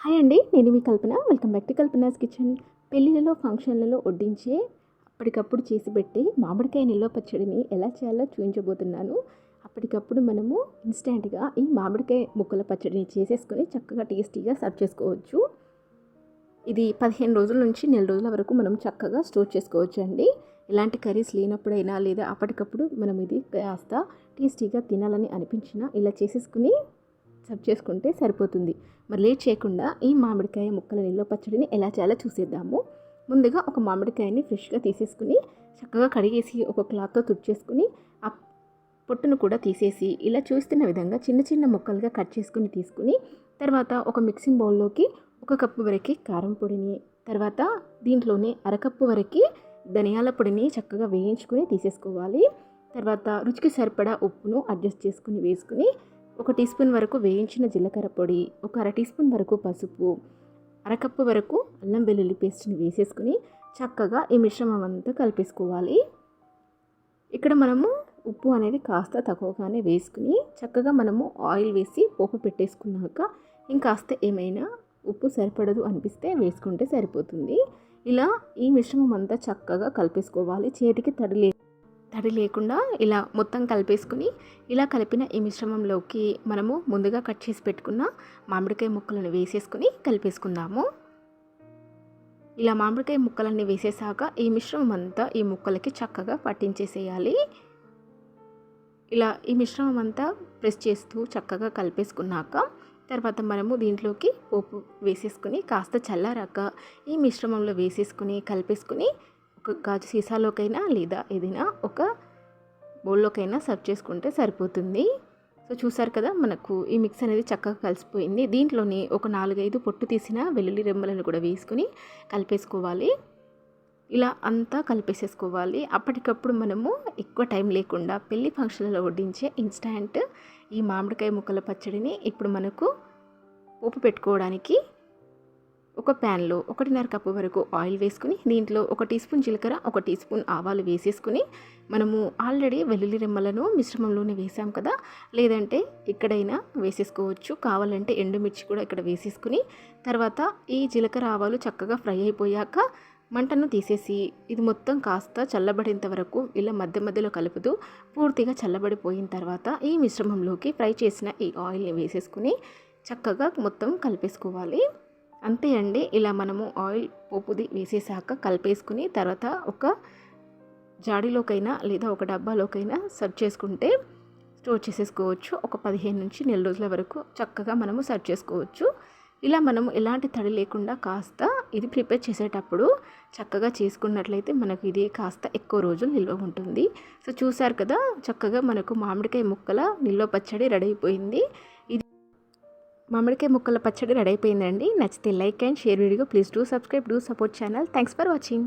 Hi అండి నేను మీ Kalpana. Welcome back to Kalpana's kitchen. పెళ్ళిళ్ళలో ఫంక్షన్లలో వడ్డించే అప్పటికప్పుడు చేసి పెట్టి మామిడికాయ నిల్వ పచ్చడిని ఎలా చేయాలో చూపించబోతున్నాను. అప్పటికప్పుడు మనము ఇన్స్టెంట్గా ఈ మామిడికాయ ముక్కల పచ్చడిని చేసేసుకొని చక్కగా టేస్టీగా సర్వ్ చేసుకోవచ్చు. ఇది పదిహేను రోజుల నుంచి నెల రోజుల వరకు మనం చక్కగా స్టోర్ చేసుకోవచ్చు అండి ఎలాంటి కర్రీస్ లేనప్పుడైనా లేదా అప్పటికప్పుడు మనం ఇది కాస్త టేస్టీగా తినాలని అనిపించినా ఇలా చేసేసుకుని సర్వ్ చేసుకుంటే సరిపోతుంది. మరి లేట్ చేయకుండా ఈ మామిడికాయ ముక్కల నిల్వ పచ్చడిని ఎలా చేయాలో చూసేద్దాము. ముందుగా ఒక మామిడికాయని ఫ్రెష్గా తీసేసుకుని చక్కగా కడిగేసి ఒక క్లాత్తో తుడిచేసుకుని ఆ పొట్టును కూడా తీసేసి ఇలా చూస్తున్న విధంగా చిన్న చిన్న ముక్కలుగా కట్ చేసుకుని తీసుకుని తర్వాత ఒక మిక్సింగ్ బౌల్లోకి ఒక కప్పు వరకు కారం పొడిని తర్వాత దీంట్లోనే అరకప్పు వరకు ధనియాల పొడిని చక్కగా వేయించుకుని తీసేసుకోవాలి. తర్వాత రుచికి సరిపడా ఉప్పును అడ్జస్ట్ చేసుకుని వేసుకుని ఒక టీ స్పూన్ వరకు వేయించిన జీలకర్ర పొడి ఒక అర టీ స్పూన్ వరకు పసుపు అరకప్పు వరకు అల్లం వెల్లుల్లి పేస్ట్ని వేసేసుకుని చక్కగా ఈ మిశ్రమం అంతా కలిపేసుకోవాలి. ఇక్కడ మనము ఉప్పు అనేది కాస్త తక్కువగానే వేసుకుని చక్కగా మనము ఆయిల్ వేసి పోపు పెట్టేసుకున్నాక ఇంకాస్త ఏమైనా ఉప్పు సరిపడదు అనిపిస్తే వేసుకుంటే సరిపోతుంది. ఇలా ఈ మిశ్రమం అంతా చక్కగా కలిపేసుకోవాలి. చేతికి తడి తడి లేకుండా ఇలా మొత్తం కలిపేసుకుని ఇలా కలిపిన ఈ మిశ్రమంలోకి మనము ముందుగా కట్ చేసి పెట్టుకున్న మామిడికాయ ముక్కలను వేసేసుకుని కలిపేసుకుందాము. ఇలా మామిడికాయ ముక్కలన్నీ వేసేసాక ఈ మిశ్రమం అంతా ఈ ముక్కలకి చక్కగా పట్టించేసేయాలి. ఇలా ఈ మిశ్రమం అంతా ప్రెస్ చేస్తూ చక్కగా కలిపేసుకున్నాక తర్వాత మనము దీంట్లోకి పోపు వేసేసుకుని కాస్త చల్లారాక ఈ మిశ్రమంలో వేసేసుకుని కలిపేసుకుని ఒక గాజు సీసాలోకైనా లేదా ఏదైనా ఒక బౌల్లోకైనా సర్వ్ చేసుకుంటే సరిపోతుంది. సో చూసారు కదా మనకు ఈ మిక్స్ అనేది చక్కగా కలిసిపోయింది. దీంట్లోని ఒక నాలుగైదు పొట్టు తీసిన వెల్లుల్లి రెమ్మలను కూడా వేసుకుని కలిపేసుకోవాలి. ఇలా అంతా కలిపేసేసుకోవాలి. అప్పటికప్పుడు మనము ఎక్కువ టైం లేకుండా పెళ్ళి ఫంక్షన్లలో వడ్డించే ఇన్స్టాంట్ ఈ మామిడికాయ ముక్కల పచ్చడిని ఇప్పుడు మనకు పోపు పెట్టుకోవడానికి ఒక ప్యాన్లో ఒకటిన్నర కప్పు వరకు ఆయిల్ వేసుకుని దీంట్లో ఒక టీ స్పూన్ జీలకర్ర ఒక టీ స్పూన్ ఆవాలు వేసేసుకుని మనము ఆల్రెడీ వెల్లుల్లి రెమ్మలను మిశ్రమంలోనే వేసాం కదా. లేదంటే ఇక్కడైనా వేసేసుకోవచ్చు. కావాలంటే ఎండుమిర్చి కూడా ఇక్కడ వేసేసుకుని తర్వాత ఈ జీలకర్ర ఆవాలు చక్కగా ఫ్రై అయిపోయాక మంటను తీసేసి ఇది మొత్తం కాస్త చల్లబడేంత వరకు ఇలా మధ్య మధ్యలో కలుపుతూ పూర్తిగా చల్లబడిపోయిన తర్వాత ఈ మిశ్రమంలోకి ఫ్రై చేసిన ఈ ఆయిల్ని వేసేసుకుని చక్కగా మొత్తం కలిపేసుకోవాలి. అంతే అండి. ఇలా మనము ఆయిల్ పోపుది వేసేసాక కలిపేసుకుని తర్వాత ఒక జాడీలోకైనా లేదా ఒక డబ్బాలోకైనా సర్వ్ చేసుకుంటే స్టోర్ చేసేసుకోవచ్చు. ఒక పదిహేను నుంచి నెల రోజుల వరకు చక్కగా మనము సర్వ్ చేసుకోవచ్చు. ఇలా మనము ఎలాంటి తడి లేకుండా కాస్త ఇది ప్రిపేర్ చేసేటప్పుడు చక్కగా చేసుకున్నట్లయితే మనకు ఇది కాస్త ఎక్కువ రోజులు నిల్వ ఉంటుంది. సో చూసారు కదా చక్కగా మనకు మామిడికాయ ముక్కల నిల్వ పచ్చడి రెడీ అయిపోయింది. ఇది మామిడికాయ ముక్కల పచ్చడి రెడీ అయిపోయిందండి. నచ్చితే like and share video please do subscribe do support channel. Thanks for watching.